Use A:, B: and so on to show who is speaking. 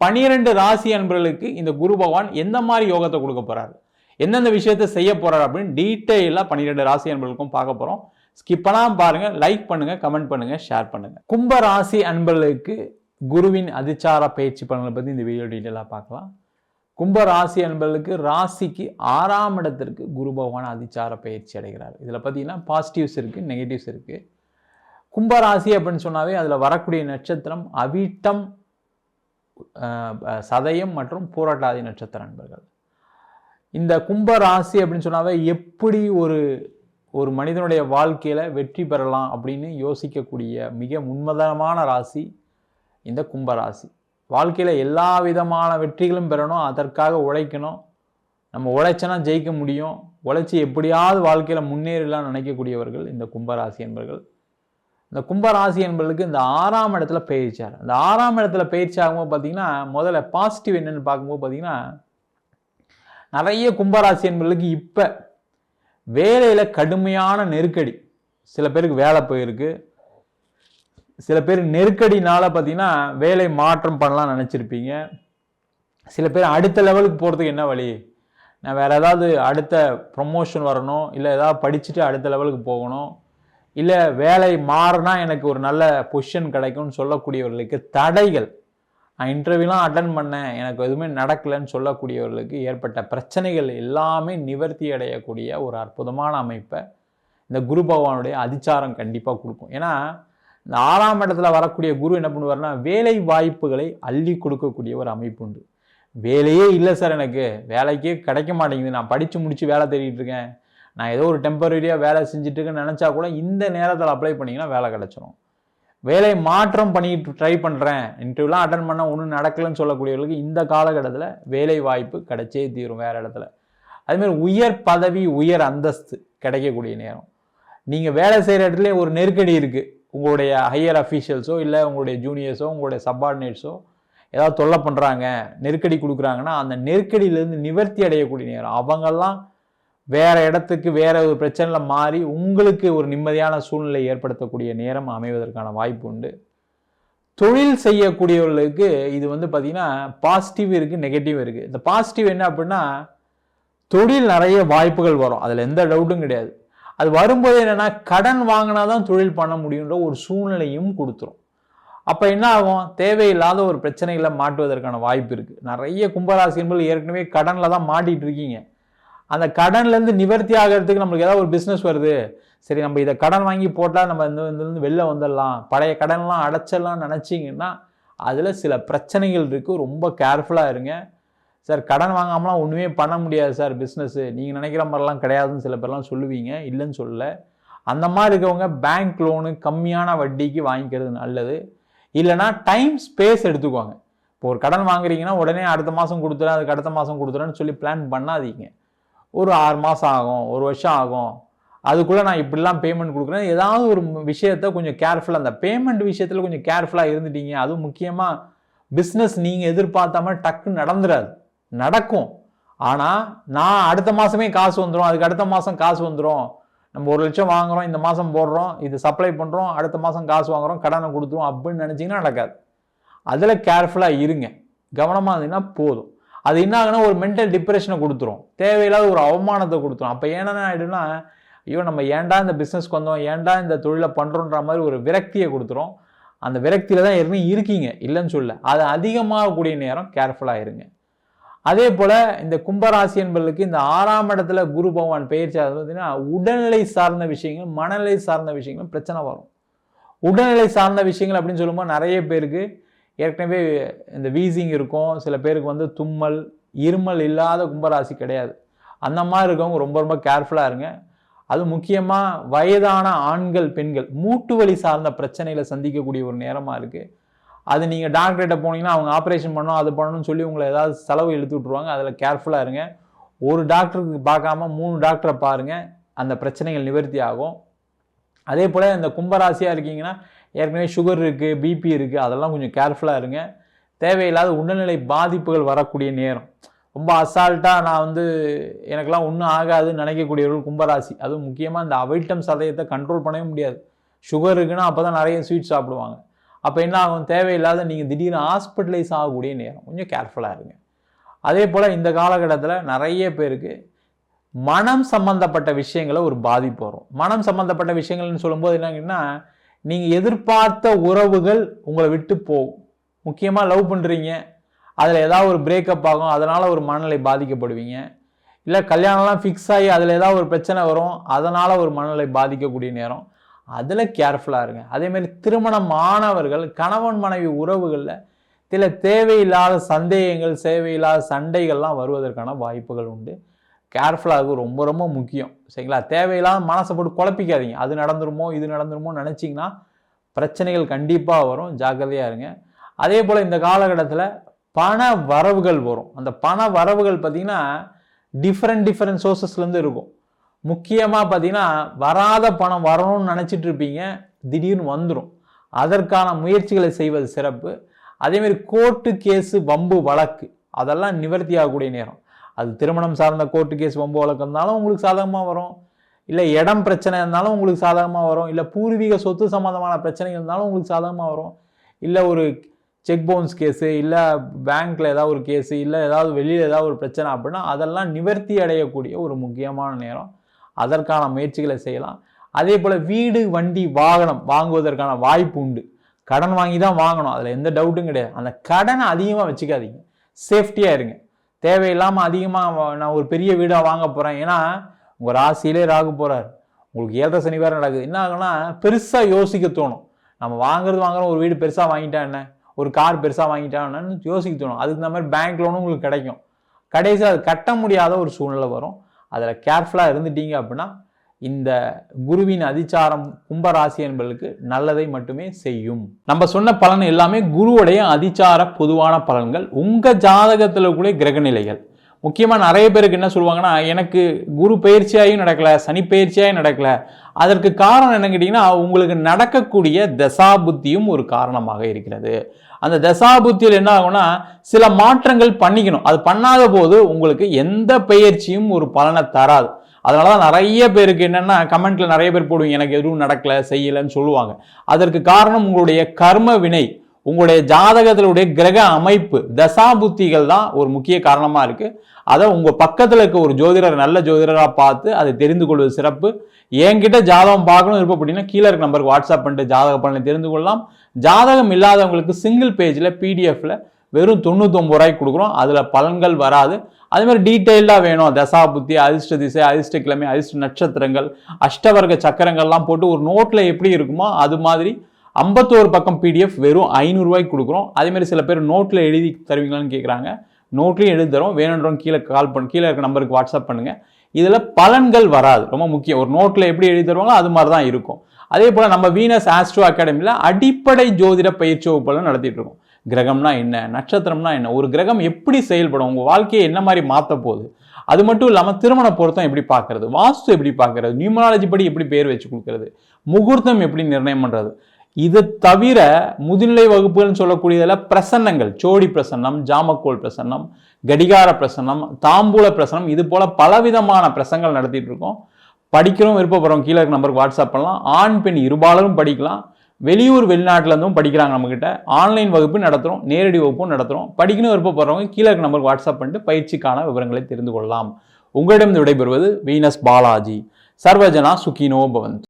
A: பனிரெண்டு ராசி அன்பர்களுக்கு இந்த குரு பகவான் எந்த மாதிரி யோகத்தை கொடுக்க போகிறாரு எந்தெந்த விஷயத்தை செய்ய போகிறார் அப்படின்னு டீட்டெயிலாக பன்னிரெண்டு ராசி அன்பர்களுக்கும் பார்க்க போகிறோம் ஸ்கிப்பெல்லாம் பாருங்கள் லைக் பண்ணுங்கள் கமெண்ட் பண்ணுங்கள் ஷேர் பண்ணுங்கள் கும்ப ராசி அன்பர்களுக்கு குருவின் அதிச்சார பயிற்சி பலன்களை பற்றி இந்த வீடியோ டீட்டெயிலாக பார்க்கலாம். கும்ப ராசி அன்பர்களுக்கு ராசிக்கு ஆறாம் இடத்திற்கு குரு பகவான் அதிச்சார பயிற்சி அடைகிறார். இதில் பார்த்தீங்கன்னா பாசிட்டிவ்ஸ் இருக்குது நெகட்டிவ்ஸ் இருக்குது கும்பராசி அப்படின்னு சொன்னாவே அதில் வரக்கூடிய நட்சத்திரம் அவிட்டம் சதயம் மற்றும் பூரட்டாதி நட்சத்திர நண்பர்கள். இந்த கும்ப ராசி அப்படின்னு சொன்னாவே எப்படி ஒரு ஒரு மனிதனுடைய வாழ்க்கையில் வெற்றி பெறலாம் அப்படின்னு யோசிக்கக்கூடிய மிக உண்மதனமான ராசி இந்த கும்ப ராசி. வாழ்க்கையில் எல்லா விதமான வெற்றிகளும் பெறணும் அதற்காக உழைக்கணும். நம்ம உழைச்சனா ஜெயிக்க முடியும். உழைச்சி எப்படியாவது வாழ்க்கையில் முன்னேறலாம்னு நினைக்கக்கூடியவர்கள் இந்த கும்பராசி என்பர்கள். இந்த கும்பராசி என்பவர்களுக்கு இந்த ஆறாம் இடத்துல பயிற்சியார் இந்த ஆறாம் இடத்துல பயிற்சி ஆகும்போது பார்த்தீங்கன்னா முதல்ல பாசிட்டிவ் என்னன்னு பார்க்கும்போது பார்த்தீங்கன்னா நிறைய கும்பராசி என்பவர்களுக்கு இப்போ வேலையில் கடுமையான நெருக்கடி. சில பேருக்கு வேலை போயிருக்கு. சில பேர் நெருக்கடினால் பார்த்தீங்கன்னா வேலை மாற்றம் பண்ணலாம் நினச்சிருப்பீங்க. சில பேர் அடுத்த லெவலுக்கு போகிறதுக்கு என்ன வழி? நான் வேறு ஏதாவது அடுத்த ப்ரொமோஷன் வரணும் இல்லை ஏதாவது படிச்சுட்டு அடுத்த லெவலுக்கு போகணும். இல்லை வேலை மாறினா எனக்கு ஒரு நல்ல பொசிஷன் கிடைக்கும்னு சொல்லக்கூடியவர்களுக்கு தடைகள். நான் இன்டர்வியூலாம் அட்டன் பண்ணேன். எனக்கு எதுவுமே நடக்கலைன்னு சொல்லக்கூடியவர்களுக்கு ஏற்பட்ட பிரச்சனைகள் எல்லாமே நிவர்த்தி அடையக்கூடிய ஒரு அற்புதமான அமைப்பை இந்த குரு பகவானுடைய அதிச்சாரம் கண்டிப்பாக கொடுக்கும். ஏன்னா இந்த ஆறாம் இடத்துல வரக்கூடிய குரு என்ன பண்ணுவார்னா வேலை வாய்ப்புகளை அள்ளி கொடுக்கக்கூடிய ஒரு அமைப்பு உண்டு. வேலையே இல்லை சார் எனக்கு. வேலைக்கே கிடைக்க மாட்டேங்குது. நான் படித்து முடித்து வேலை தேடிட்டு இருக்கேன். நான் ஏதோ ஒரு டெம்பரரியாக வேலை செஞ்சுட்டுருக்குன்னு நினச்சா கூட இந்த நேரத்தில் அப்ளை பண்ணிங்கன்னா வேலை கிடச்சிரும். வேலை மாற்றம் பண்ணிட்டு ட்ரை பண்ணுறேன் இன்டர்வியூலாம் அட்டன் பண்ண ஒன்றும் நடக்கலைன்னு சொல்லக்கூடியவர்களுக்கு இந்த காலகட்டத்தில் வேலை வாய்ப்பு கிடைச்சே தீரும் வேறு இடத்துல. அதுமாரி உயர் பதவி உயர் அந்தஸ்து கிடைக்கக்கூடிய நேரம். நீங்கள் வேலை செய்கிற இடத்துல ஒரு நெருக்கடி இருக்குது உங்களுடைய ஹையர் அஃபீஷியல்ஸோ இல்லை உங்களுடைய ஜூனியர்ஸோ உங்களுடைய சப்பார்டினேட்ஸோ ஏதாவது தொல்லை பண்ணுறாங்க நெருக்கடி கொடுக்குறாங்கன்னா அந்த நெருக்கடியிலேருந்து நிவர்த்தி அடையக்கூடிய நேரம். அவங்கெல்லாம் வேற இடத்துக்கு வேற ஒரு பிரச்சனையில் மாறி உங்களுக்கு ஒரு நிம்மதியான சூழ்நிலை ஏற்படுத்தக்கூடிய நேரம் அமைவதற்கான வாய்ப்பு உண்டு. தொழில் செய்யக்கூடியவர்களுக்கு இது வந்து பார்த்திங்கன்னா பாசிட்டிவ் இருக்குது நெகட்டிவ் இருக்குது இந்த பாசிட்டிவ் என்ன அப்படின்னா தொழில் நிறைய வாய்ப்புகள் வரும். அதில் எந்த டவுட்டும் கிடையாது. அது வரும்போது என்னென்னா கடன் வாங்கினா தான் தொழில் பண்ண முடியுன்ற ஒரு சூழ்நிலையும் கொடுத்துரும். அப்போ என்ன ஆகும்? தேவையில்லாத ஒரு பிரச்சனைகளை மாட்டுவதற்கான வாய்ப்பு இருக்குது நிறைய கும்பராசி என்பது ஏற்கனவே கடனில் தான் மாட்டிகிட்டு இருக்கீங்க. அந்த கடன்லேருந்து நிவர்த்தி ஆகிறதுக்கு நம்மளுக்கு ஏதாவது ஒரு பிஸ்னஸ் வருது. சரி நம்ம இதை கடன் வாங்கி போட்டால் நம்ம இந்த இதுலேருந்து வெளில வந்துடலாம். பழைய கடன்லாம் அடைச்சிடலாம்னு நினச்சிங்கன்னா அதில் சில பிரச்சனைகள் இருக்குது ரொம்ப கேர்ஃபுல்லாக இருங்க. சார் கடன் வாங்காமலாம் ஒன்றுமே பண்ண முடியாது சார் பிஸ்னஸ்ஸு நீங்கள் நினைக்கிற மாதிரிலாம் கிடையாதுன்னு சில பேர்லாம் சொல்லுவீங்க. இல்லைன்னு சொல்லலை. அந்த மாதிரி இருக்கவங்க பேங்க் லோனு கம்மியான வட்டிக்கு வாங்கிக்கிறது நல்லது. இல்லைனா டைம் ஸ்பேஸ் எடுத்துக்கோங்க இப்போ ஒரு கடன் வாங்குறீங்கன்னா உடனே அடுத்த மாதம் கொடுத்துறேன் அதுக்கு அடுத்த மாதம் கொடுத்துறேன்னு சொல்லி பிளான் பண்ணாதீங்க. ஒரு ஆறு மாதம் ஆகும் ஒரு வருஷம் ஆகும். அதுக்குள்ளே நான் இப்படிலாம் பேமெண்ட் கொடுக்குறேன். ஏதாவது ஒரு விஷயத்த கொஞ்சம் கேர்ஃபுல்லாக அந்த பேமெண்ட் விஷயத்தில் கொஞ்சம் கேர்ஃபுல்லாக இருந்துட்டீங்க. அதுவும் முக்கியமாக பிஸ்னஸ் நீங்கள் எதிர்பார்த்த மாதிரி டக்குன்னு நடந்துடாது நடக்கும். ஆனால் நான் அடுத்த மாதமே காசு வந்துடும் அதுக்கு அடுத்த மாதம் காசு வந்துடும் நம்ம ஒரு லட்சம் வாங்குகிறோம் இந்த மாதம் போடுறோம் இது சப்ளை பண்ணுறோம் அடுத்த மாதம் காசு வாங்குறோம் கடனை கொடுத்துருவோம் அப்படின்னு நினச்சிங்கன்னா நடக்காது. அதில் கேர்ஃபுல்லாக இருங்க. கவனமாக இருந்தீங்கன்னா போதும். அது என்ன ஆகுனா ஒரு மென்டல் டிப்ரெஷனை கொடுத்துரும். தேவையில்லாத ஒரு அவமானத்தை கொடுத்துரும். அப்போ என்ன ஆகிடும்னா ஐயோ நம்ம ஏன்டா இந்த பிஸ்னஸ்க்கு வந்தோம்? ஏன்டா இந்த தொழிலை பண்ணுறோன்ற மாதிரி ஒரு விரக்தியை கொடுத்துரும். அந்த விரக்தியில் தான் ஏற்கனவே இருக்கீங்க. இல்லைன்னு சொல்ல அது அதிகமாகக்கூடிய நேரம் கேர்ஃபுல்லாக இருங்க. அதே போல் இந்த கும்பராசி என்பதற்கு இந்த ஆறாம் இடத்துல குரு பகவான் பயிற்சி ஆகுது பார்த்தீங்கன்னா உடல்நிலை சார்ந்த விஷயங்கள் மனநிலை சார்ந்த விஷயங்களும் பிரச்சனை வரும். உடல்நிலை சார்ந்த விஷயங்கள் அப்படின்னு சொல்லும்போது நிறைய பேருக்கு ஏற்கனவே இந்த வீசிங் இருக்கும் சில பேருக்கு வந்து தும்மல் இருமல் இல்லாத கும்பராசி கிடையாது. அந்த மாதிரி இருக்கவங்க ரொம்ப ரொம்ப கேர்ஃபுல்லாக இருங்க. அது முக்கியமாக வயதான ஆண்கள் பெண்கள் மூட்டு வலி சார்ந்த பிரச்சனைகளை சந்திக்கக்கூடிய ஒரு நேரமாக இருக்குது அது நீங்கள் டாக்டர்கிட்ட போனீங்கன்னா அவங்க ஆப்ரேஷன் பண்ணணும் அது பண்ணணும்னு சொல்லி உங்களை ஏதாவது செலவு இழுத்து விட்ருவாங்க அதில் கேர்ஃபுல்லாக இருங்க. ஒரு டாக்டருக்கு பார்க்காம மூணு டாக்டரை பாருங்கள் அந்த பிரச்சனைகள் நிவர்த்தி ஆகும். அதே போல் இந்த கும்பராசியாக இருக்கீங்கன்னா ஏற்கனவே சுகர் இருக்குது பிபி இருக்குது அதெல்லாம் கொஞ்சம் கேர்ஃபுல்லாக இருங்க. தேவையில்லாத உடல்நிலை பாதிப்புகள் வரக்கூடிய நேரம். ரொம்ப அசால்ட்டாக நான் வந்து எனக்கெல்லாம் ஒன்றும் ஆகாதுன்னு நினைக்கக்கூடியவர்கள் கும்பராசி. அதுவும் முக்கியமாக இந்த அவைட்டம் சதயத்தை கண்ட்ரோல் பண்ணவே முடியாது. சுகர் இருக்குன்னா அப்போ தான் நிறைய ஸ்வீட் சாப்பிடுவாங்க. அப்போ என்ன ஆகும்? தேவையில்லாத நீங்கள் திடீர்னு ஹாஸ்பிட்டலைஸ் ஆகக்கூடிய நேரம். கொஞ்சம் கேர்ஃபுல்லாக இருங்க. அதே போல் இந்த காலகட்டத்தில் நிறைய பேருக்கு மனம் சம்மந்தப்பட்ட விஷயங்களை ஒரு பாதிப்பு வரும். மனம் சம்மந்தப்பட்ட விஷயங்கள்னு சொல்லும்போது என்னங்கன்னா நீங்கள் எதிர்பார்த்த உறவுகள் உங்களை விட்டு போகும். முக்கியமாக லவ் பண்ணுறீங்க அதில் ஏதாவது ஒரு பிரேக்கப் ஆகும். அதனால் ஒரு மனநிலை பாதிக்கப்படுவீங்க. இல்லை கல்யாணம்லாம் ஃபிக்ஸ் ஆகி அதில் ஏதாவது ஒரு பிரச்சனை வரும். அதனால் ஒரு மனநிலை பாதிக்கக்கூடிய நேரம். அதில் கேர்ஃபுல்லாக இருங்க. அதேமாதிரி திருமணம் மாணவர்கள் கணவன் மனைவி உறவுகளில் சில தேவையில்லாத சந்தேகங்கள் தேவையில்லாத சண்டைகள்லாம் வருவதற்கான வாய்ப்புகள் உண்டு. கேர்ஃபுல்லாக ரொம்ப ரொம்ப முக்கியம். சரிங்களா? தேவையில்லாத மனசை போட்டு குழப்பிக்காதீங்க. அது நடந்துருமோ இது நடந்துருமோ நினச்சிங்கன்னா பிரச்சனைகள் கண்டிப்பாக வரும். ஜாக்கிரதையாக இருங்க. அதே போல் இந்த காலகட்டத்தில் பண வரவுகள் வரும். அந்த பண வரவுகள் பார்த்திங்கன்னா டிஃப்ரெண்ட் டிஃப்ரெண்ட் சோர்சஸ்லேருந்து இருக்கும். முக்கியமாக பார்த்தீங்கன்னா வராத பணம் வரணும்னு நினச்சிட்டு இருப்பீங்க. திடீர்னு வந்துடும் அதற்கான முயற்சிகளை செய்வது சிறப்பு. அதேமாரி கோர்ட்டு கேஸு வம்பு வழக்கு. அதெல்லாம் நிவர்த்தி ஆகக்கூடிய நேரம். அது திருமணம் சார்ந்த கோர்ட்டு கேஸ் வம்பு வழக்கு இருந்தாலும் உங்களுக்கு சாதகமாக வரும். இல்லை இடம் பிரச்சனை இருந்தாலும் உங்களுக்கு சாதகமாக வரும். இல்லை பூர்வீக சொத்து சம்மந்தமான பிரச்சனை இருந்தாலும் உங்களுக்கு சாதகமாக வரும். இல்லை ஒரு செக் பவுன்ஸ் கேஸு இல்லை பேங்க்கில் ஏதாவது ஒரு கேஸு இல்லை ஏதாவது வெளியில் ஏதாவது ஒரு பிரச்சனை அப்படின்னா அதெல்லாம் நிவர்த்தி அடையக்கூடிய ஒரு முக்கியமான நேரம். அதற்கான முயற்சிகளை செய்யலாம். அதே போல் வீடு வண்டி வாகனம் வாங்குவதற்கான வாய்ப்பு உண்டு. கடன் வாங்கி தான் வாங்கணும். அதில் எந்த டவுட்டும் கிடையாது. அந்த கடனை அதிகமாக வச்சுக்காதீங்க. சேஃப்டியாக இருங்க. தேவையில்லாமல் அதிகமாக நான் ஒரு பெரிய வீடாக வாங்க போகிறேன் ஏன்னா உங்கள் ராசியிலே ராகு போகிறார் உங்களுக்கு ஏழரை சனி வேறு நடக்குது. என்ன ஆகுனா பெருசாக யோசிக்க தோணும். நம்ம வாங்குறது வாங்குறோம் ஒரு வீடு பெருசாக வாங்கிட்டா என்ன? ஒரு கார் பெருசாக வாங்கிட்டா என்னன்னு யோசிக்க தோணும். அதுக்கு இந்த மாதிரி பேங்க் லோனும் உங்களுக்கு கிடைக்கும். கடைசியாக அது கட்ட முடியாத ஒரு சூழ்நிலை வரும். அதில் கேர்ஃபுல்லாக இருந்துட்டீங்க அப்படின்னா இந்த குருவின் அதிச்சாரம் கும்பராசி என்பதற்கு நல்லதை மட்டுமே செய்யும். நம்ம சொன்ன பலன் எல்லாமே குருவுடைய அதிச்சார பொதுவான பலன்கள். உங்கள் ஜாதகத்தில் கூட கிரகநிலைகள் முக்கியமாக நிறைய பேருக்கு என்ன சொல்லுவாங்கன்னா எனக்கு குரு பயிற்சியாயும் நடக்கலை சனி பயிற்சியாயும் நடக்கலை. அதற்கு காரணம் என்ன கேட்டிங்கன்னா உங்களுக்கு நடக்கக்கூடிய தசாபுத்தியும் ஒரு காரணமாக இருக்கிறது. அந்த தசாபுத்தியில் என்ன ஆகும்னா சில மாற்றங்கள் பண்ணிக்கணும். அது பண்ணாத போது உங்களுக்கு எந்த பயிற்சியும் ஒரு பலனை தராது. அதனால தான் நிறைய பேருக்கு என்னென்னா கமெண்ட்டில் நிறைய பேர் போடுவீங்க எனக்கு எதுவும் நடக்கலை செய்யலைன்னு சொல்லுவாங்க. அதற்கு காரணம் உங்களுடைய கர்ம வினை உங்களுடைய ஜாதகத்தினுடைய கிரக அமைப்பு தசாபுத்திகள் தான் ஒரு முக்கிய காரணமாக இருக்குது அதை உங்கள் பக்கத்தில் இருக்க ஒரு ஜோதிடர் நல்ல ஜோதிடராக பார்த்து அதை தெரிந்து கொள்வது சிறப்பு. என்கிட்ட ஜாதகம் பார்க்கணும் இருப்போம் அப்படின்னா கீழே இருக்க நம்பருக்கு வாட்ஸ்அப் பண்ணிட்டு ஜாதக பலனை தெரிந்து கொள்ளலாம். ஜாதகம் இல்லாதவங்களுக்கு சிங்கிள் பேஜில் பிடிஎஃபில் வெறும் தொண்ணூத்தொம்பது ரூபாய்க்கு கொடுக்குறோம். அதில் பலன்கள் வராது. அதே மாதிரி டீட்டெயிலாக வேணும். தசா புத்தி அதிர்ஷ்ட திசை அதிர்ஷ்ட கிழமை அதிர்ஷ்ட நட்சத்திரங்கள் அஷ்டவர்க்க சக்கரங்கள்லாம் போட்டு ஒரு நோட்டில் எப்படி இருக்குமோ அது மாதிரி ஐம்பத்தோரு பக்கம் பிடிஎஃப் வெறும் ஐநூறுரூவாய்க்கு கொடுக்குறோம். அதே மாதிரி சில பேர் நோட்டில் எழுதி தருவீங்களான்னு கேட்குறாங்க நோட்லையும் எழுதி தரோம் வேணுன்றவங்க கீழே கால் பண்ணு கீழே இருக்க நம்பருக்கு வாட்ஸ்அப் பண்ணுங்கள் இதில் பலன்கள் வராது. ரொம்ப முக்கியம். ஒரு நோட்டில் எப்படி எழுதி தருவாங்களோ அது மாதிரி தான் இருக்கும். அதே போல் நம்ம வீனஸ் ஆஸ்ட்ரோ அகாடமியில் அடிப்படை ஜோதிட பயிற்சி வகுப்புகளும் நடத்திட்டு இருக்கோம். கிரகம்னா என்ன? நட்சத்திரம்னா என்ன? ஒரு கிரகம் எப்படி செயல்படும்? உங்கள் வாழ்க்கையை என்ன மாதிரி மாற்ற போகுது? அது மட்டும் இல்லாமல் திருமண பொருத்தம் எப்படி பார்க்கறது வாஸ்து எப்படி பார்க்கறது நியூமராலஜி படி எப்படி பேர் வச்சு கொடுக்கறது? முகூர்த்தம் எப்படி நிர்ணயம் பண்ணுறது இது தவிர முதுநிலை வகுப்புகள்னு சொல்லக்கூடியதில் பிரசன்னங்கள். சோடி பிரசன்னம் ஜாமக்கோல் பிரசன்னம் கடிகார பிரசன்னம் தாம்பூல பிரசன்னம் இது போல் பலவிதமான பிரசங்கள் நடத்திட்டு இருக்கோம். படிக்கிறோம் விருப்பப்படுறோம் கீழே இருக்க நம்பருக்கு வாட்ஸ்அப் பண்ணலாம். ஆண் பெண் இருபாலரும் படிக்கலாம். வெளியூர் வெளிநாட்டிலேருந்தும் படிக்கிறாங்க நம்மக்கிட்ட ஆன்லைன் வகுப்பு நடத்துகிறோம் நேரடி வகுப்பும் நடத்துகிறோம் படிக்கணும் விருப்பப்படுறவங்க கீழே நம்பருக்கு வாட்ஸ்அப் பண்ணிட்டு பயிற்சிக்கான விவரங்களை தெரிந்து கொள்ளலாம். உங்களிடம் விடைபெறுவது வீனஸ் பாலாஜி. சர்வஜனா சுகினோ பவந்த்.